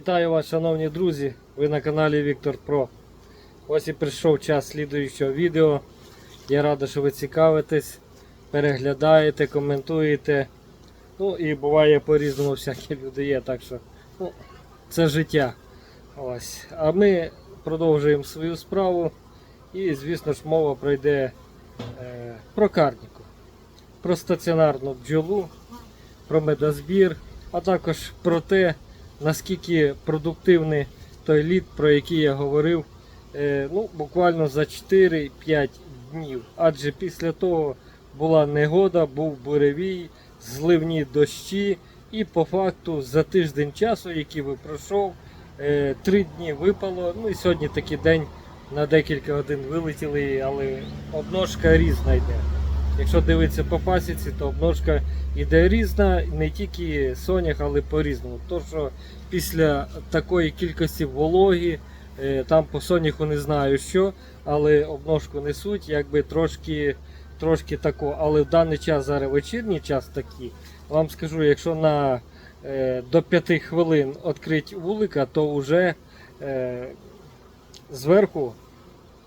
Вітаю вас, шановні друзі! Ви на каналі Віктор Про. Ось і прийшов час слідуючого відео. Я радий, що ви цікавитесь, переглядаєте, коментуєте. Ну і буває по-різному всякі люди є, так що ну, це життя. Ось. А ми продовжуємо свою справу. І, звісно ж, мова пройде е, про карніку, про стаціонарну бджолу, про медозбір, а також про те, наскільки продуктивний той лід, про який я говорив, е, ну, буквально за 4-5 днів. Адже після того була негода, був буревій, зливні дощі, і по факту за тиждень часу, який ви пройшов, е, три дні випало. Ну і сьогодні такий день на декілька годин вилетіли, але обножка різна йде. Якщо дивитися по пасіці, то обножка йде різна, не тільки сонях, але по-різному. То, що після такої кількості вологі, е, там по соняху не знаю що, але обножку несуть, якби трошки, трошки тако. Але в даний час зараз вечірній час такий. Вам скажу, якщо на е, до 5 хвилин відкрити вулика, то вже е, зверху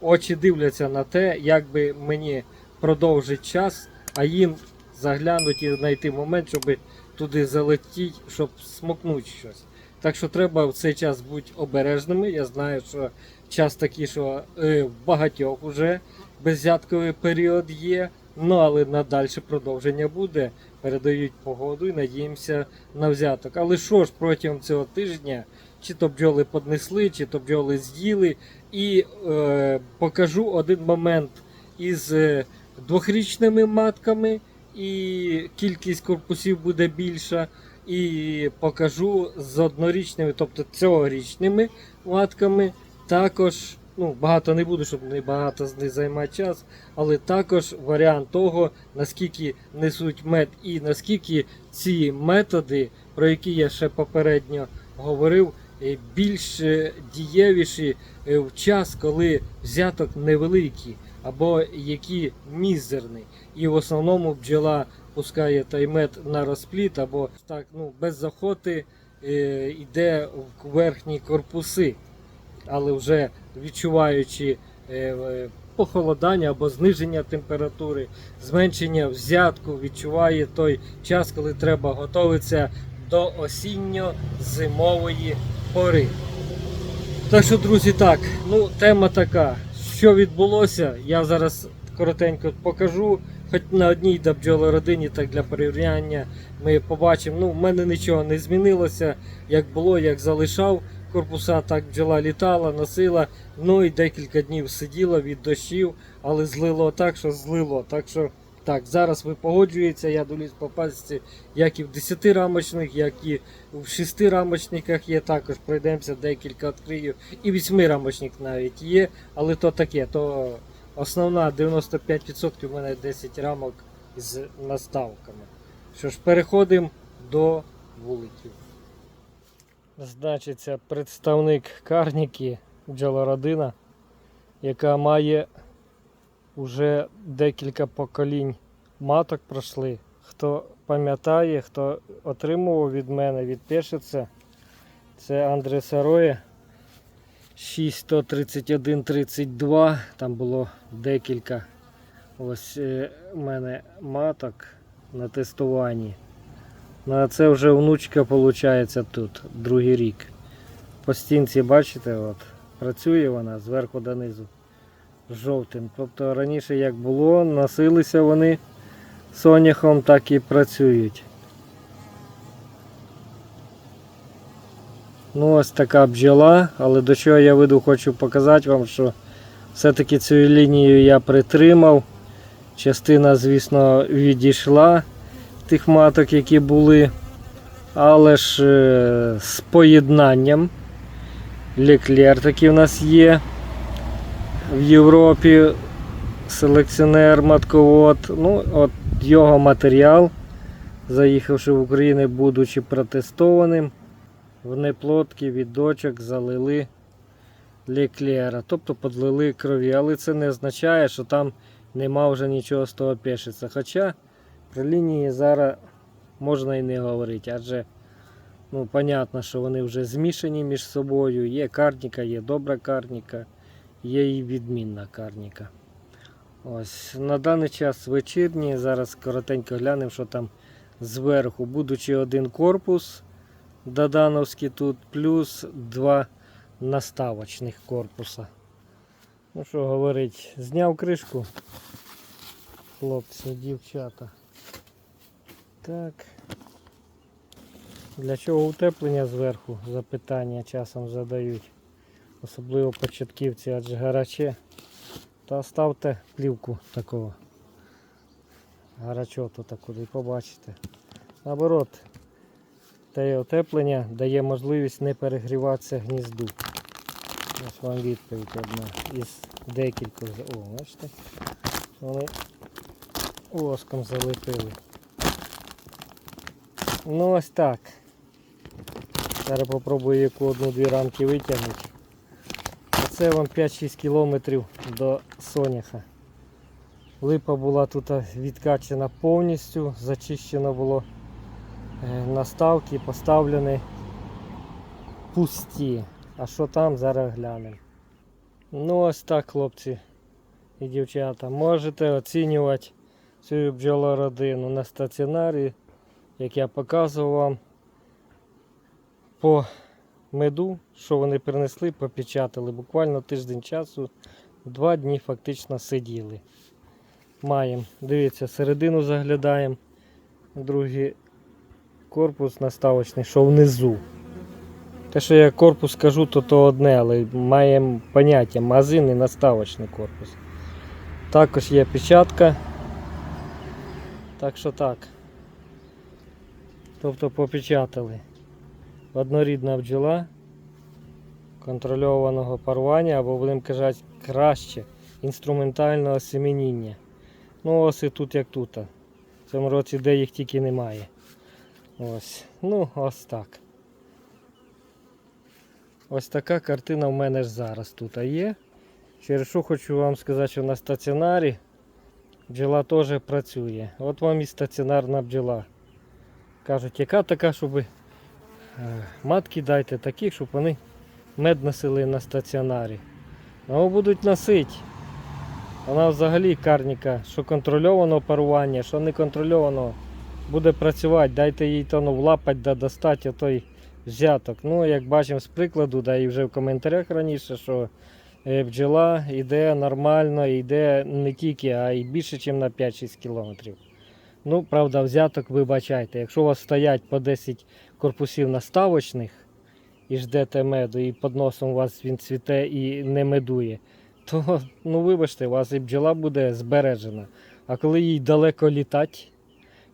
очі дивляться на те, як би мені продовжити час, а їм заглянути і знайти момент, щоб туди залетіти, щоб смокнути щось. Так що треба в цей час бути обережними. Я знаю, що час такий, що е, в багатьох вже беззятковий період є. Ну але надалі продовження буде. Передають погоду і надіємося на взяток. Але що ж протягом цього тижня, чи то бджоли поднесли, чи то бджоли з'їли. І е, покажу один момент із е, двохрічними матками, і кількість корпусів буде більша. І покажу з однорічними, тобто цьогорічними матками. Також, ну, багато не буду, щоб не багато з них займати час, але також варіант того, наскільки несуть мед і наскільки ці методи, про які я ще попередньо говорив, е, більш е, дієвіші е, в час, коли взяток невеликий або які мізерний. І в основному бджола пускає той мед на розпліт, або так ну, без захоти е, йде в верхні корпуси, але вже відчуваючи е, похолодання або зниження температури, зменшення взятку, відчуває той час, коли треба готуватися до осінньо-зимової пори. Так що, друзі, так, ну тема така. Що відбулося, я зараз коротенько покажу. Хоч на одній да бджолородині, так для порівняння ми побачимо. Ну, в мене нічого не змінилося. Як було, як залишав корпуса, так бджола літала, носила. Ну і декілька днів сиділа від дощів, але злило так, що злило. Так що так, зараз ви погоджуєтеся, я доліз по пасіці, як і в 10 рамочних, як і в 6 рамочниках є. Також пройдемося декілька відкрию. І 8 рамочник навіть є, але то таке, то основна 95% у мене 10 рамок з наставками. Що ж, переходимо до вуликів. Значиться, представник карніки бджолородина, яка має вже декілька поколінь маток пройшли. Хто пам'ятає, хто отримував від мене, відпишеться. Це Андреса Роє 613132. Там було декілька ось е, у мене маток на тестуванні. Ну а це вже внучка виходить тут, другий рік. По стінці, бачите, от, працює вона зверху донизу жовтим. Тобто раніше як було, носилися вони соняхом, так і працюють. Ну ось така бджола, але до чого я веду, хочу показати вам, що все-таки цю лінію я притримав. Частина, звісно, відійшла тих маток, які були, але ж е, з поєднанням. Леклер такий у нас є в Європі селекціонер, матковод. Ну, от його матеріал, заїхавши в Україну, будучи протестованим, в неплотки від дочок залили леклера, тобто подлили крові. Але це не означає, що там нема вже нічого з того пишеться. Хоча про лінії зараз можна і не говорити, адже Ну, понятно, що вони вже змішані між собою. Є карніка, є добра карніка, є і відмінна карніка. Ось, на даний час вечірні. Зараз коротенько глянемо, що там зверху. Будучи один корпус Додановський тут, плюс два наставочних корпуса. Ну що говорить, зняв кришку. Хлопці, дівчата. Так. Для чого утеплення зверху? Запитання часом задають. Особливо початківці, адже гаряче. Та ставте плівку такого. Гарачоту таку і побачите. Наоборот, те утеплення дає можливість не перегріватися гнізду. Ось вам відповідь одна із декількох. О, бачите? Вони воском залепили. Ну ось так. Зараз попробую яку одну-дві рамки витягнути. Це вам 5-6 кілометрів до Соняха. Липа була тут відкачена повністю, зачищено було е, наставки, поставлені пусті. А що там, зараз глянемо. Ну ось так, хлопці і дівчата. Можете оцінювати цю бджолородину на стаціонарі, як я показував вам по меду, що вони принесли, попечатали. Буквально тиждень часу, два дні фактично сиділи. Маємо, дивіться, середину заглядаємо, другий корпус наставочний, що внизу. Те, що я корпус кажу, то то одне, але маємо поняття магазин і наставочний корпус. Також є печатка. Так що так. Тобто попечатали. Однорідна бджола контрольованого парування, або будемо казати краще інструментального семеніння. Ну ось і тут як тут. В цьому році де їх тільки немає. Ось. Ну, ось так. Ось така картина в мене ж зараз тут є. Через що хочу вам сказати, що на стаціонарі бджола теж працює. От вам і стаціонарна бджола. Кажуть, яка така, щоб матки дайте такі, щоб вони мед носили на стаціонарі. Ну, будуть носити. Вона взагалі карніка, що контрольованого парування, що неконтрольованого буде працювати. Дайте їй то ну, влапать да достати той взяток. Ну, як бачимо з прикладу, да і вже в коментарях раніше, що е, бджола йде нормально, йде не тільки, а й більше, ніж на 5-6 кілометрів. Ну, правда, взяток вибачайте. Якщо у вас стоять по 10 корпусів наставочних і ждете меду, і під носом у вас він цвіте і не медує, то ну вибачте, у вас і бджола буде збережена. А коли їй далеко літати,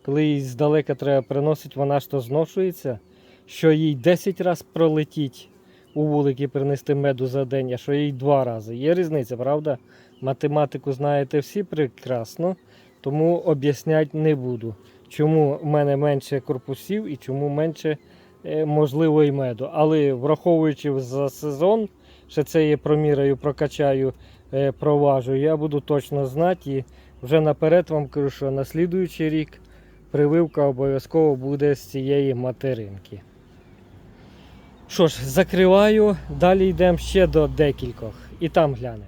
коли їй здалека треба приносити, вона ж то зношується, що їй 10 разів пролетіть у вулики принести меду за день, а що їй два рази. Є різниця, правда? Математику знаєте всі прекрасно, тому об'ясняти не буду, чому в мене менше корпусів і чому менше е, можливо і меду. Але враховуючи за сезон, що це я проміряю, прокачаю, е, проважу, я буду точно знати і вже наперед вам кажу, що на слідуючий рік прививка обов'язково буде з цієї материнки. Що ж, закриваю, далі йдемо ще до декількох і там глянемо.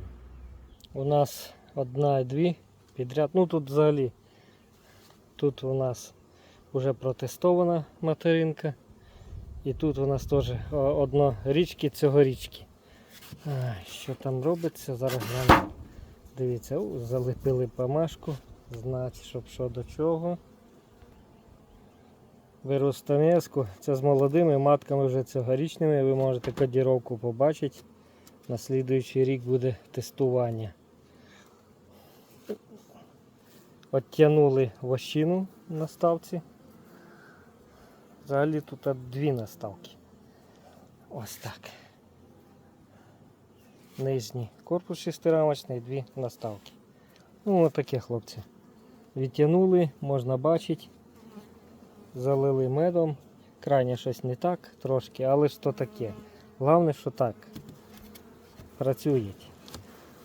У нас одна і дві підряд. Ну тут взагалі тут у нас вже протестована материнка. І тут у нас теж одно річки цьогорічки. Ай, Що там робиться? Зараз глянемо. Дивіться, у, залепили помашку, значить, щоб що до чого. Виростамеску. Це з молодими матками вже цьогорічними. Ви можете кодіровку побачити. На слідуючий рік буде тестування. Оттянули вощину на ставці. Взагалі тут дві наставки. Ось так. Нижній корпус шестирамочний, дві наставки. Ну, ось таке, хлопці. Відтягнули, можна бачити. Залили медом. Крайне щось не так трошки, але ж то таке. Головне, що так. Працюють.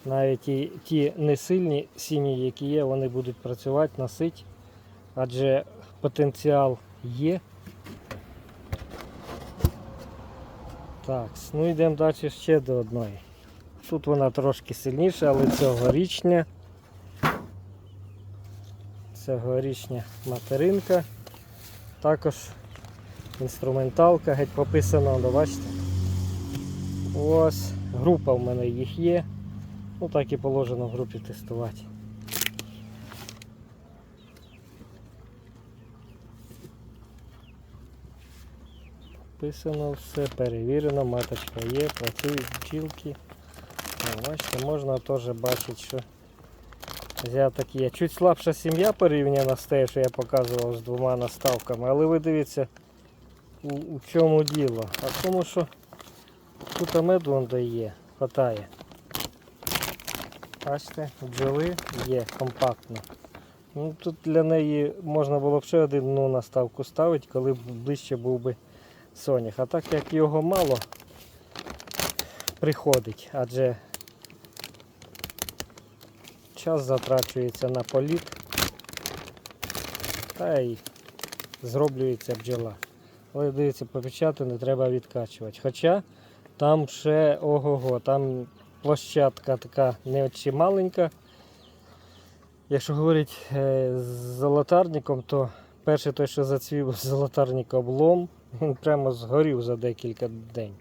Навіть і ті несильні сім'ї, які є, вони будуть працювати, носити, адже потенціал є. Так, ну йдемо далі ще до одної. Тут вона трошки сильніша, але цьогорічня. Цьогорічня материнка. Також інструменталка, геть пописано, бачите. Ось, група в мене їх є. Ну так і положено в групі тестувати. Писано все, перевірено, маточка є, працюють бджілки. Ну, бачите, можна теж бачити, що взяток є. Чуть слабша сім'я порівняно з те, що я показував з двома наставками, але ви дивіться, у, у чому діло. А тому, що тут меду дає, хватає. Бачите, бджоли є компактно. Ну, тут для неї можна було б ще одну наставку ставити, коли б ближче був би сонях. А так як його мало приходить, адже час затрачується на політ та й зроблюється бджола. Але дивіться, попечати не треба відкачувати. Хоча там ще ого-го, там площадка така не чи маленька. Якщо говорити е, з золотарником, то перший той, що зацвів з золотарника облом, він прямо згорів за декілька день.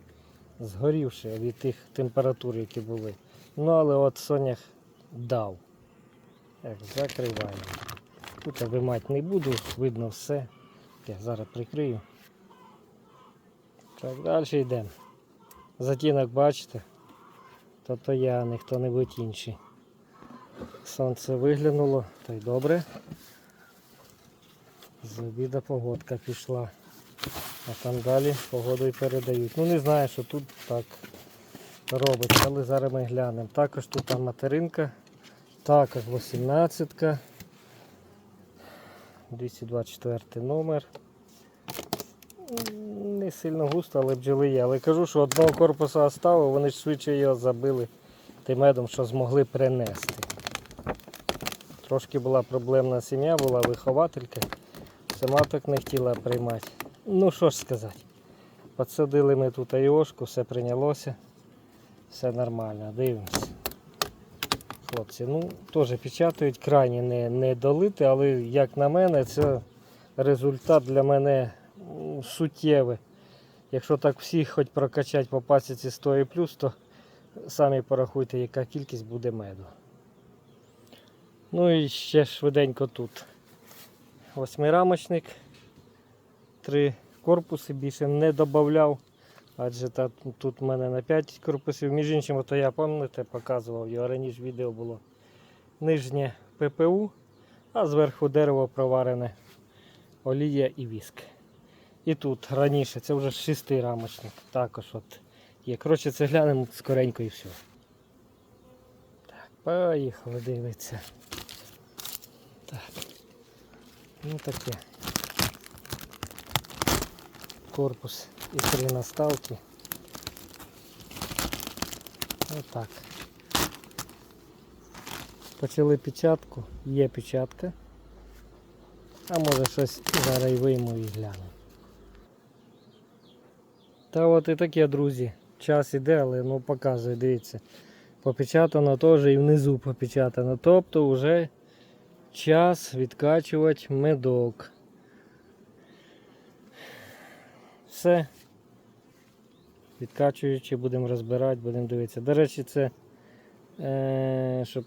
Згорівши від тих температур, які були. Ну, але от сонях дав. Так, закриваємо. Тут вимати не буду, видно все. Я зараз прикрию. Так, далі йдемо. Затінок бачите? То то я, не хто-небудь інший. Сонце виглянуло, то й добре. З обіда погодка пішла. А там далі погоду й передають. Ну не знаю, що тут так робиться, але зараз ми глянемо. Також тут там материнка, також 18-ка, 224 номер. Не сильно густо, але бджоли є. Але кажу, що одного корпуса оставив, вони ж швидше його забили тим медом, що змогли принести. Трошки була проблемна сім'я, була вихователька. Сама так не хотіла приймати. Ну що ж сказати. Подсадили ми тут айошку, все прийнялося. Все нормально, дивимось. Хлопці, ну теж печатають, крайні не, не долити, але як на мене, це результат для мене м, суттєвий. Якщо так всіх хоч прокачати по пасіці 100 і плюс, то самі порахуйте, яка кількість буде меду. Ну і ще швиденько тут. Восьмирамочник. Три корпуси більше не додавав. Адже та, тут в мене на 5 корпусів. Між іншим, то я пам'ятаєте, показував його раніше відео було. Нижнє ППУ, а зверху дерево проварене, олія і віск. І тут раніше, це вже шестирамочник. Також от є. Коротше, це глянемо скоренько і все. Так, поїхали дивитися. Так. Ну таке. Корпус і три наставки. Отак. Почали печатку, є печатка. А може щось зараз і вийму і гляну. Та от і таке, друзі. Час іде, але ну показує, дивіться. Попечатано теж і внизу попечатано. Тобто вже час відкачувати медок. Все. Відкачуючи, будемо розбирати, будемо дивитися. До речі, це, е, щоб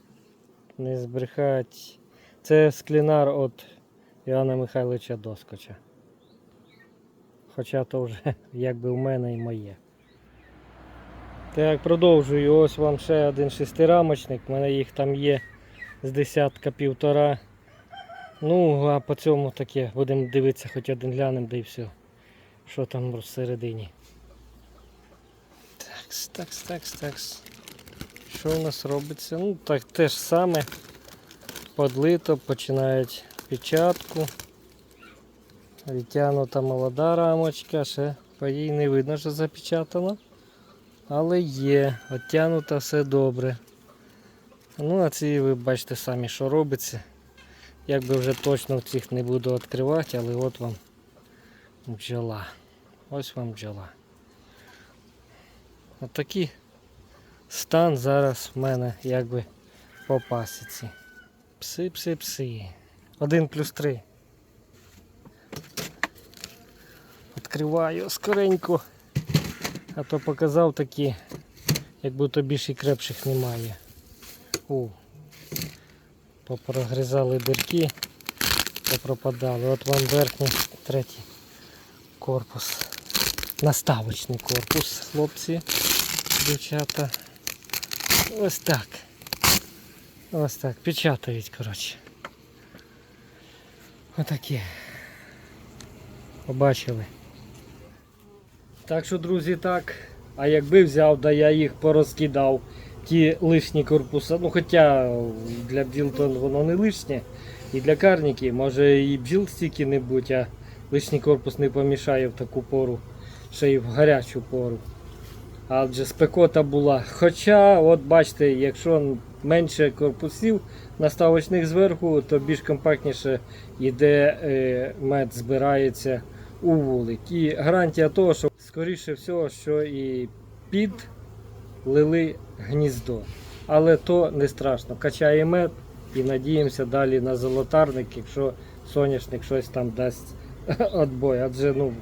не збрехати, це склінар від Івана Михайловича Доскоча. Хоча то вже якби в мене і моє. Так, продовжую. Ось вам ще один шестирамочник. У мене їх там є з десятка півтора. Ну, а по цьому таке будемо дивитися, хоч один глянемо, да і все. Що там всередині. Такс, такс, такс, такс. Що у нас робиться? Ну, так те ж саме. Подлито, починають печатку. Відтягнута молода рамочка, ще по їй не видно, що запечатано. Але є, оттягнуто все добре. Ну, а ці ви бачите самі, що робиться. Якби вже точно цих не буду відкривати, але от вам бджола. Ось вам бджола. Отакий стан зараз в мене якби по пасіці. Пси, пси, пси. Один плюс три. Відкриваю скоренько. А то показав такі, як будто більше крепших немає. У. Попрогризали дирки, попропадали. От вам верхній третій корпус. Наставочний корпус, хлопці, дівчата. Ось так. Ось так. Печатають, коротше. Отакі. Побачили. Так що, друзі, так. А якби взяв, да я їх порозкидав, ті лишні корпуса. Ну хоча для бджіл воно не лишнє. І для карників, може і бджіл стільки не будь, а лишній корпус не помішає в таку пору, ще й в гарячу пору. Адже спекота була. Хоча, от бачите, якщо менше корпусів наставочних зверху, то більш компактніше йде е, мед, збирається у вулик. І гарантія того, що скоріше всього, що і під лили гніздо. Але то не страшно. Качає мед і надіємося далі на золотарник, якщо соняшник щось там дасть отбой. Адже ну,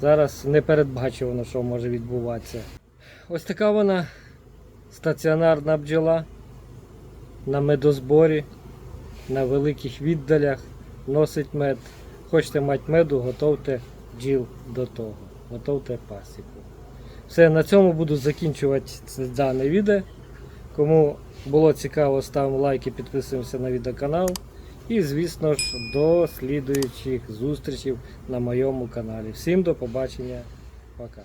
зараз не передбачувано, що може відбуватися. Ось така вона стаціонарна бджола на медозборі, на великих віддалях носить мед. Хочете мати меду, готовте бджіл до того. Готовте пасіку. Все, на цьому буду закінчувати дане відео. Кому було цікаво, ставимо лайки, підписуємося на відеоканал. І, звісно ж, до слідуючих зустрічей на моєму каналі. Всім до побачення. Пока.